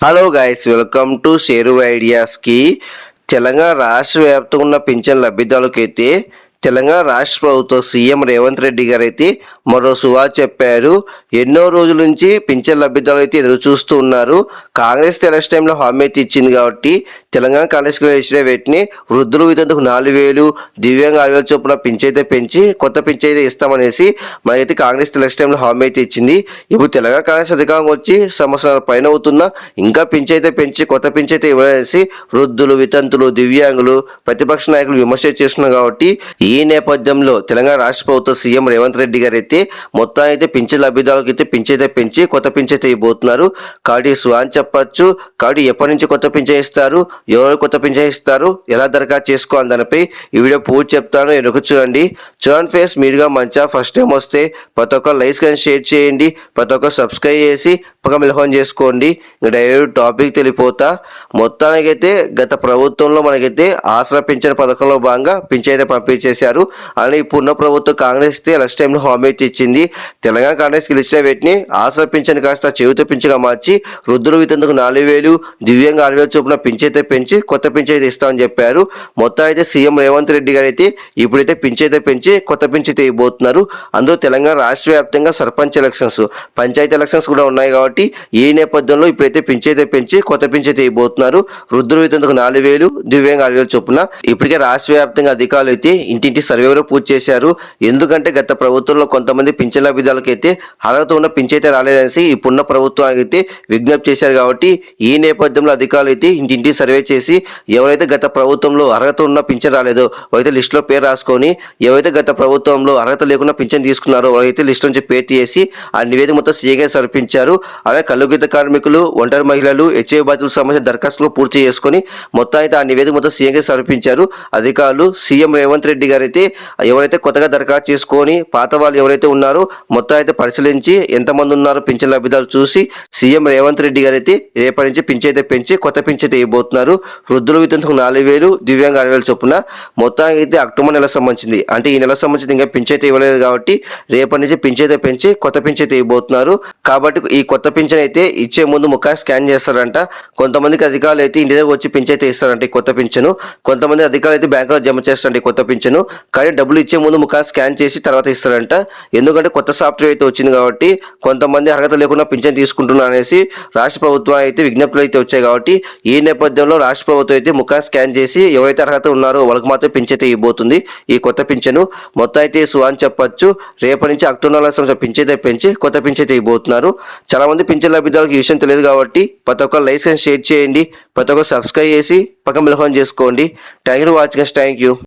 Hello guys welcome to Sheru ఐడియాస్కి Telangana రాష్ట్ర వ్యాప్తంగా ఉన్న పింఛన్ లబ్ధిదారులకైతే తెలంగాణ రాష్ట్ర ప్రభుత్వ సీఎం రేవంత్ రెడ్డి గారు అయితే మరో సువా చెప్పారు. ఎన్నో రోజుల నుంచి పింఛన్ లబ్ధిదారులు అయితే ఎదురు చూస్తూ ఉన్నారు. కాంగ్రెస్ తెలంగాణ టైంలో హామీ అయితే ఇచ్చింది కాబట్టి తెలంగాణ కాంగ్రెస్ ఇచ్చిన వీటిని వృద్ధులు వితందుకు నాలుగు వేలు దివ్యాంగ ఆరు వేలు చొప్పున పెంచైతే పెంచి కొత్త పెంచైతే ఇస్తామనేసి మనకైతే కాంగ్రెస్ తెలంగాణ టైంలో హామీ అయితే ఇచ్చింది. ఇప్పుడు తెలంగాణ కాంగ్రెస్ అధికారం వచ్చి సంవత్సరాల పైన అవుతున్నా ఇంకా పెంచైతే పెంచి కొత్త పెంచైతే ఇవ్వలేసి వృద్ధులు వితంతులు దివ్యాంగులు ప్రతిపక్ష నాయకులు విమర్శ చేస్తున్నారు కాబట్టి ఈ నేపథ్యంలో తెలంగాణ రాష్ట్ర ప్రభుత్వ సీఎం రేవంత్ రెడ్డి గారు అయితే మొత్తం అయితే పింఛన్ లబ్ధిదారులకు అయితే పింఛైతే పెంచి కొత్త పింఛైతే ఇవ్వబోతున్నారు. కాబట్టి స్వాన్ చెప్పచ్చు. కాబట్టి ఎప్పటి నుంచి కొత్త పింఛన్ ఇస్తారు? ఎవరు కొత్త పింఛన్ ఇస్తారు ఎలా దరఖాస్తు చేసుకోవాలి దానిపై ఈ వీడియో పూర్తి చెప్తాను. ఎనుక చూడండి. చూడండి ఫేస్ మీరుగా మంచిగా ఫస్ట్ టైం వస్తే ప్రతి ఒక్క లైక్స్ కానీ షేర్ చేయండి. ప్రతి ఒక్క సబ్స్క్రైబ్ చేసి పక్క మిలహం చేసుకోండి. డైరెక్ట్ టాపిక్ తెలిపోతా. మొత్తానికైతే గత ప్రభుత్వంలో మనకైతే ఆసరా పింఛన్ పథకంలో భాగంగా పింఛన్ అయితే పంపించేశారు. అలానే ఇప్పుడున్న ప్రభుత్వం కాంగ్రెస్ అయితే ఎలక్షన్ టైంలో హామీ అయితే ఇచ్చింది. తెలంగాణ కాంగ్రెస్ గెలిచిన వీటిని ఆసరా పింఛన్ కాస్త చెవితో పింఛగా మార్చి వృద్ధులు వితందుకు నాలుగు వేలు దివ్యంగా ఆరు వేలు చొప్పున పింఛైతే పెంచి కొత్త పింఛన్ అయితే ఇస్తామని చెప్పారు. మొత్తం అయితే సీఎం రేవంత్ రెడ్డి గారు అయితే ఇప్పుడైతే పింఛైతే పెంచి కొత్త పింఛైతే ఇవ్వబోతున్నారు. అందులో తెలంగాణ రాష్ట్ర వ్యాప్తంగా సర్పంచ్ ఎలక్షన్స్ పంచాయతీ ఎలక్షన్స్ కూడా ఉన్నాయి కాబట్టి ఈ నేపథ్యంలో ఇప్పుడైతే పింఛైతే పెంచి కొత్త పింఛైతే ఇవ్వబోతున్నారు. వృద్ధులు వితందుకు నాలుగు వేలు దివ్యాంగ ఆరు వేలు చొప్పున ఇప్పటికే రాష్ట్ర వ్యాప్తంగా అధికారులు అయితే ఇంటింటి సర్వే కూడా పూర్తి చేశారు. ఎందుకంటే గత ప్రభుత్వంలో కొంతమంది పింఛన్ లబ్ధిదారులకు అయితే అర్హత ఉన్న పింఛైతే రాలేదనేసి ఇప్పుడున్న ప్రభుత్వానికి అయితే విజ్ఞప్తి చేశారు కాబట్టి ఈ నేపథ్యంలో అధికారులు అయితే ఇంటింటి సర్వే చేసి ఎవరైతే గత ప్రభుత్వంలో అర్హత ఉన్న పింఛన్ రాలేదో వారైతే లిస్టులో పేరు రాసుకొని ఎవరైతే గత ప్రభుత్వంలో అర్హత లేకుండా పింఛన్ తీసుకున్నారో వారైతే లిస్ట్ నుంచి పేరు తీసి ఆ నివేదిక మొత్తం సీఏగా సమర్పించారు. అలాగే కల్లుగీత కార్మికులు ఒంటరి మహిళలు హెచ్ఐ బాధితులకు సంబంధించిన దరఖాస్తులు పూర్తి చేసుకొని మొత్తం అయితే ఆ నివేదిక మొత్తం సీఎంగా సమర్పించారు. అధికారులు సీఎం రేవంత్ రెడ్డి గారు అయితే ఎవరైతే కొత్తగా దరఖాస్తు చేసుకొని పాత వాళ్ళు ఎవరైతే ఉన్నారో మొత్తం అయితే పరిశీలించి ఎంతమంది ఉన్నారో పింఛన్ లబ్ధిదారులు చూసి సీఎం రేవంత్ రెడ్డి గారు అయితే రేపటి నుంచి పింఛైతే పెంచి కొత్త పింఛైతే ఇవ్వబోతున్నారు. వృద్ధులు వితంతుకు నాలుగు వేలు దివ్యాంగ ఆరు వేలు చొప్పున. మొత్తానికి అయితే అక్టోబర్ నెల సంబంధించింది. అంటే ఈ నెల సంబంధించి ఇంకా పింఛైతే ఇవ్వలేదు కాబట్టి రేపటి నుంచి పింఛైతే పెంచి కొత్త పింఛైతే ఇవ్వబోతున్నారు. కాబట్టి ఈ కొత్త పింఛన్ అయితే ఇచ్చే ముందు ముఖాన్ని స్కాన్ చేస్తారంట. కొంతమందికి అధికారులు అయితే ఇంటి దగ్గర వచ్చి పింఛైతే ఇస్తారంట ఈ కొత్త పింఛను. కొంతమంది అధికారులు అయితే బ్యాంకులో జమ చేస్తారంట ఈ కొత్త పింఛను. కానీ డబ్బులు ఇచ్చే ముందు ముఖాన్ని స్కాన్ చేసి తర్వాత ఇస్తారంట. ఎందుకంటే కొత్త సాఫ్ట్వేర్ అయితే వచ్చింది కాబట్టి కొంతమంది అర్హత లేకుండా పింఛన్ తీసుకుంటున్నారు అనేసి రాష్ట్ర ప్రభుత్వం అయితే విజ్ఞప్తులు అయితే వచ్చాయి కాబట్టి ఈ నేపథ్యంలో రాష్ట్ర ప్రభుత్వం అయితే ముఖా స్కాన్ చేసి ఎవరైతే అర్హత ఉన్నారో వాళ్ళకి మాత్రం పింఛైతే ఇవ్వబోతుంది. ఈ కొత్త పింఛను మొత్తం అయితే సువాన్ చెప్పొచ్చు. రేపటి నుంచి అక్టోబర్ నెల సంవత్సరం పింఛైతే పెంచి కొత్త పింఛైతే ఇవ్వబోతున్నారు. చాలా మంది పింఛన్ లబ్ధిదారులకు ఈ విషయం తెలియదు కాబట్టి ప్రతి ఒక్క లైక్ షేర్ చేయండి. ప్రతి ఒక్క సబ్స్క్రైబ్ చేసి పక్కన మిలహం చేసుకోండి. Thank you watching thank you